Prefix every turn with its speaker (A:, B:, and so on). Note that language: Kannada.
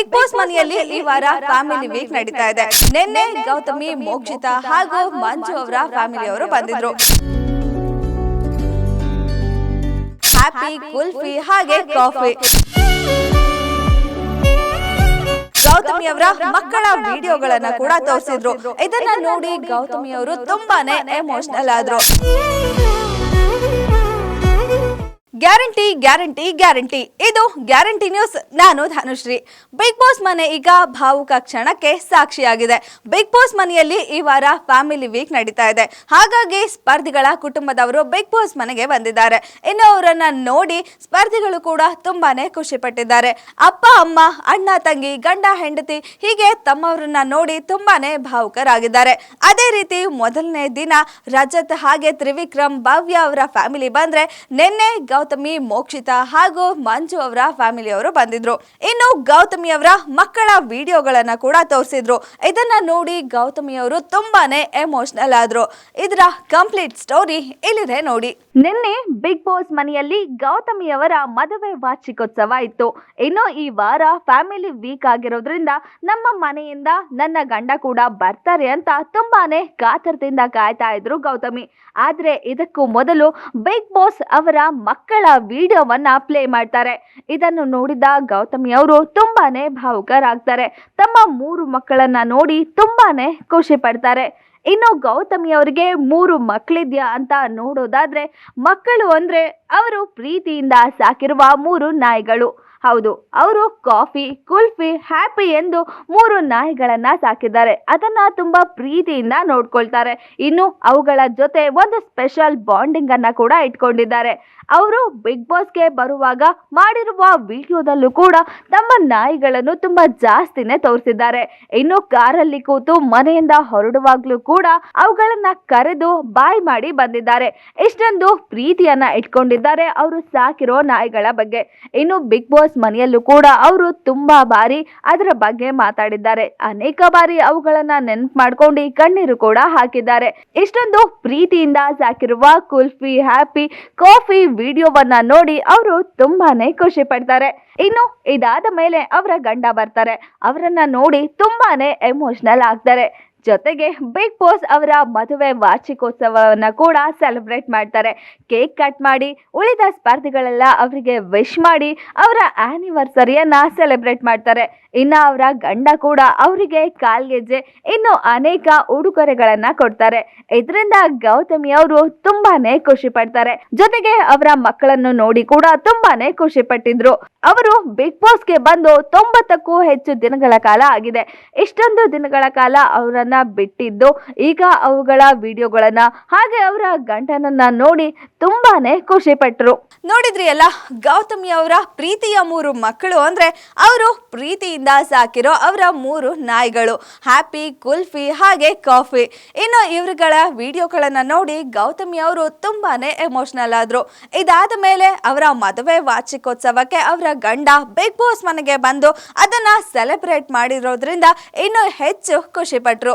A: ಬಿಗ್ ಬಾಸ್ ಮನೆಯಲ್ಲಿ ಈ ವಾರ ಫ್ಯಾಮಿಲಿ ವೀಕ್ ನಡೀತಾ ಇದೆ. ನಿನ್ನೆ ಗೌತಮಿ ಮೋಕ್ಷಿತಾ ಹಾಗೂ ಮಂಜು ಅವರ ಫ್ಯಾಮಿಲಿಯವರು ಬಂದಿದ್ರು. ಹ್ಯಾಪಿ ಕುಲ್ಫಿ ಹಾಗೆ ಕಾಫಿ ಗೌತಮಿ ಅವರ ಮಕ್ಕಳ ವಿಡಿಯೋಗಳನ್ನ ಕೂಡ ತೋರಿಸಿದ್ರು. ಇದನ್ನ ನೋಡಿ ಗೌತಮಿ ಅವರು ತುಂಬಾನೇ ಎಮೋಷನಲ್ ಆದ್ರು. ಗ್ಯಾರಂಟಿ ಗ್ಯಾರಂಟಿ ಗ್ಯಾರಂಟಿ ಇದು ಗ್ಯಾರಂಟಿ ನ್ಯೂಸ್ ನಾನು ಧನುಶ್ರೀ. ಬಿಗ್ ಬಾಸ್ ಮನೆ ಈಗ ಭಾವುಕ ಕ್ಷಣಕ್ಕೆ ಸಾಕ್ಷಿಯಾಗಿದೆ. ಬಿಗ್ ಬಾಸ್ ಮನೆಯಲ್ಲಿ ಈ ವಾರ ಫ್ಯಾಮಿಲಿ ವೀಕ್ ನಡೀತಾ ಇದೆ. ಹಾಗಾಗಿ ಸ್ಪರ್ಧಿಗಳ ಕುಟುಂಬದವರು ಬಿಗ್ ಬಾಸ್ ಮನೆಗೆ ಬಂದಿದ್ದಾರೆ. ಇನ್ನು ಅವರನ್ನ ನೋಡಿ ಸ್ಪರ್ಧಿಗಳು ಕೂಡ ತುಂಬಾನೇ ಖುಷಿ ಪಟ್ಟಿದ್ದಾರೆ. ಅಪ್ಪ, ಅಮ್ಮ, ಅಣ್ಣ, ತಂಗಿ, ಗಂಡ, ಹೆಂಡತಿ ಹೀಗೆ ತಮ್ಮವರನ್ನ ನೋಡಿ ತುಂಬಾನೇ ಭಾವುಕರಾಗಿದ್ದಾರೆ. ಅದೇ ರೀತಿ ಮೊದಲನೇ ದಿನ ರಜತ್ ಹಾಗೆ ತ್ರಿವಿಕ್ರಮ್, ಭವ್ಯ ಅವರ ಫ್ಯಾಮಿಲಿ ಬಂದ್ರೆ ನಿನ್ನೆ ಗೌತಮಿ, ಮೋಕ್ಷಿತಾ ಹಾಗೂ ಮಂಜು ಅವರ ಫ್ಯಾಮಿಲಿಯವರು ಬಂದಿದ್ರು. ಇನ್ನು ಗೌತಮಿ ಅವರ ಮಕ್ಕಳ ವಿಡಿಯೋಗಳನ್ನ ಕೂಡ ತೋರಿಸಿದ್ರು. ಇದನ್ನ ನೋಡಿ ಗೌತಮಿ ಅವರು ತುಂಬಾನೇ ಎಮೋಷನಲ್ ಆದ್ರು. ಇದರ ಕಂಪ್ಲೀಟ್ ಸ್ಟೋರಿ ಇಲ್ಲಿದೆ ನೋಡಿ. ನಿನ್ನೆ ಬಿಗ್ ಬಾಸ್ ಮನೆಯಲ್ಲಿ ಗೌತಮಿ ಅವರ ಮದುವೆ ವಾರ್ಷಿಕೋತ್ಸವ ಇತ್ತು. ಇನ್ನು ಈ ವಾರ ಫ್ಯಾಮಿಲಿ ವೀಕ್ ಆಗಿರೋದ್ರಿಂದ ನಮ್ಮ ಮನೆಯಿಂದ ನನ್ನ ಗಂಡ ಕೂಡ ಬರ್ತಾರೆ ಅಂತ ತುಂಬಾನೇ ಕಾತರದಿಂದ ಕಾಯ್ತಾ ಇದ್ರು ಗೌತಮಿ. ಆದ್ರೆ ಇದಕ್ಕೂ ಮೊದಲು ಬಿಗ್ ಬಾಸ್ ಅವರ ಮಕ್ಕಳ ವಿಡಿಯೋವನ್ನ ಪ್ಲೇ ಮಾಡ್ತಾರೆ. ಇದನ್ನು ನೋಡಿದ ಗೌತಮಿ ಅವರು ತುಂಬಾನೇ ಭಾವುಕರಾಗ್ತಾರೆ. ತಮ್ಮ ಮೂರು ಮಕ್ಕಳನ್ನ ನೋಡಿ ತುಂಬಾನೇ ಖುಷಿ ಪಡ್ತಾರೆ. ಇನ್ನು ಗೌತಮಿ ಅವರಿಗೆ ಮೂರು ಮಕ್ಕಳಿದ್ಯಾ ಅಂತ ನೋಡೋದಾದ್ರೆ ಮಕ್ಕಳು ಅಂದ್ರೆ ಅವರು ಪ್ರೀತಿಯಿಂದ ಸಾಕಿರುವ ಮೂರು ನಾಯಿಗಳು. ಹೌದು, ಅವರು ಕಾಫಿ, ಕುಲ್ಫಿ, ಹ್ಯಾಪಿ ಎಂದು ಮೂರು ನಾಯಿಗಳನ್ನ ಸಾಕಿದ್ದಾರೆ. ಅದನ್ನ ತುಂಬಾ ಪ್ರೀತಿಯಿಂದ ನೋಡ್ಕೊಳ್ತಾರೆ. ಇನ್ನು ಅವುಗಳ ಜೊತೆ ಒಂದು ಸ್ಪೆಷಲ್ ಬಾಂಡಿಂಗ್ ಅನ್ನ ಕೂಡ ಇಟ್ಕೊಂಡಿದ್ದಾರೆ. ಅವರು ಬಿಗ್ ಬಾಸ್ಗೆ ಬರುವಾಗ ಮಾಡಿರುವ ವಿಡಿಯೋದಲ್ಲೂ ಕೂಡ ತಮ್ಮ ನಾಯಿಗಳನ್ನು ತುಂಬಾ ಜಾಸ್ತಿನೇ ತೋರಿಸಿದ್ದಾರೆ. ಇನ್ನು ಕಾರಲ್ಲಿ ಕೂತು ಮನೆಯಿಂದ ಹೊರಡುವಾಗ್ಲೂ ಕೂಡ ಅವುಗಳನ್ನ ಕರೆದು ಬಾಯ್ ಮಾಡಿ ಬಂದಿದ್ದಾರೆ. ಇಷ್ಟೊಂದು ಪ್ರೀತಿಯನ್ನ ಇಟ್ಕೊಂಡಿದ್ದಾರೆ ಅವರು ಸಾಕಿರೋ ನಾಯಿಗಳ ಬಗ್ಗೆ. ಇನ್ನು ಬಿಗ್ ಬಾಸ್ ಮನೆಯಲ್ಲೂ ಕೂಡ ಅವರು ತುಂಬಾ ಬಾರಿ ಅದರ ಬಗ್ಗೆ ಮಾತಾಡಿದ್ದಾರೆ. ಅನೇಕ ಬಾರಿ ಅವುಗಳನ್ನ ನೆನಪು ಮಾಡ್ಕೊಂಡು ಕಣ್ಣೀರು ಕೂಡ ಹಾಕಿದ್ದಾರೆ. ಇಷ್ಟೊಂದು ಪ್ರೀತಿಯಿಂದ ಸಾಕಿರುವ ಕುಲ್ಫಿ ಹ್ಯಾಪಿ ಕಾಫಿ ವಿಡಿಯೋವನ್ನ ನೋಡಿ ಅವರು ತುಂಬಾನೇ ಖುಷಿ ಪಡ್ತಾರೆ. ಇನ್ನು ಇದಾದ ಮೇಲೆ ಅವರ ಗಂಡ ಬರ್ತಾರೆ. ಅವರನ್ನ ನೋಡಿ ತುಂಬಾನೇ ಎಮೋಷನಲ್ ಆಗ್ತಾರೆ. ಜೊತೆಗೆ ಬಿಗ್ ಬಾಸ್ ಅವರ ಮದುವೆ ವಾರ್ಷಿಕೋತ್ಸವವನ್ನು ಕೂಡ ಸೆಲೆಬ್ರೇಟ್ ಮಾಡ್ತಾರೆ. ಕೇಕ್ ಕಟ್ ಮಾಡಿ, ಉಳಿದ ಸ್ಪರ್ಧಿಗಳೆಲ್ಲ ಅವರಿಗೆ ವಿಶ್ ಮಾಡಿ ಅವರ ಆ್ಯನಿವರ್ಸರಿಯನ್ನು ಸೆಲೆಬ್ರೇಟ್ ಮಾಡ್ತಾರೆ. ಇನ್ನು ಅವರ ಗಂಡ ಕೂಡ ಅವರಿಗೆ ಕಾಲ್ಗೆಜ್ಜೆ ಇನ್ನು ಅನೇಕ ಉಡುಗೊರೆಗಳನ್ನು ಕೊಡ್ತಾರೆ. ಇದರಿಂದ ಗೌತಮಿ ಅವರು ತುಂಬಾನೇ ಖುಷಿ ಪಡ್ತಾರೆ. ಜೊತೆಗೆ ಅವರ ಮಕ್ಕಳನ್ನು ನೋಡಿ ಕೂಡ ತುಂಬಾನೇ ಖುಷಿ ಪಟ್ಟಿದ್ರು. ಅವರು ಬಿಗ್ ಬಾಸ್ಗೆ ಬಂದು ತೊಂಬತ್ತಕ್ಕೂ ಹೆಚ್ಚು ದಿನಗಳ ಕಾಲ ಆಗಿದೆ. ಇಷ್ಟೊಂದು ದಿನಗಳ ಕಾಲ ಅವರನ್ನ ಬಿಟ್ಟಿದ್ದು. ಈಗ ಅವುಗಳ ವಿಡಿಯೋಗಳನ್ನ ಹಾಗೆ ಅವರ ಗಂಡನನ್ನ ನೋಡಿ ತುಂಬಾನೇ ಖುಷಿ ಪಟ್ಟರು ನೋಡಿದ್ರಿ ಅಲ್ಲ, ಗೌತಮಿ ಅವರ ಪ್ರೀತಿಯ ಮೂರು ಮಕ್ಕಳು ಅಂದ್ರೆ ಅವರು ಪ್ರೀತಿಯಿಂದ ಸಾಕಿರೋ ಅವರ ಮೂರು ನಾಯಿಗಳು, ಹ್ಯಾಪಿ, ಕುಲ್ಫಿ, ಹಾಗೆ ಕಾಫಿ. ಇನ್ನು ಇವರುಗಳ ವಿಡಿಯೋಗಳನ್ನ ನೋಡಿ ಗೌತಮಿ ಅವರು ತುಂಬಾನೇ ಎಮೋಷನಲ್ ಆದ್ರು. ಇದಾದ ಮೇಲೆ ಅವರ ಮದುವೆ ವಾರ್ಷಿಕೋತ್ಸವಕ್ಕೆ ಅವರ ಗಂಡ ಬಿಗ್ ಬಾಸ್ ಮನೆಗೆ ಬಂದು ಅದನ್ನ ಸೆಲೆಬ್ರೇಟ್ ಮಾಡಿರೋದ್ರಿಂದ ಇನ್ನೂ ಹೆಚ್ಚು ಖುಷಿ ಪಟ್ರು.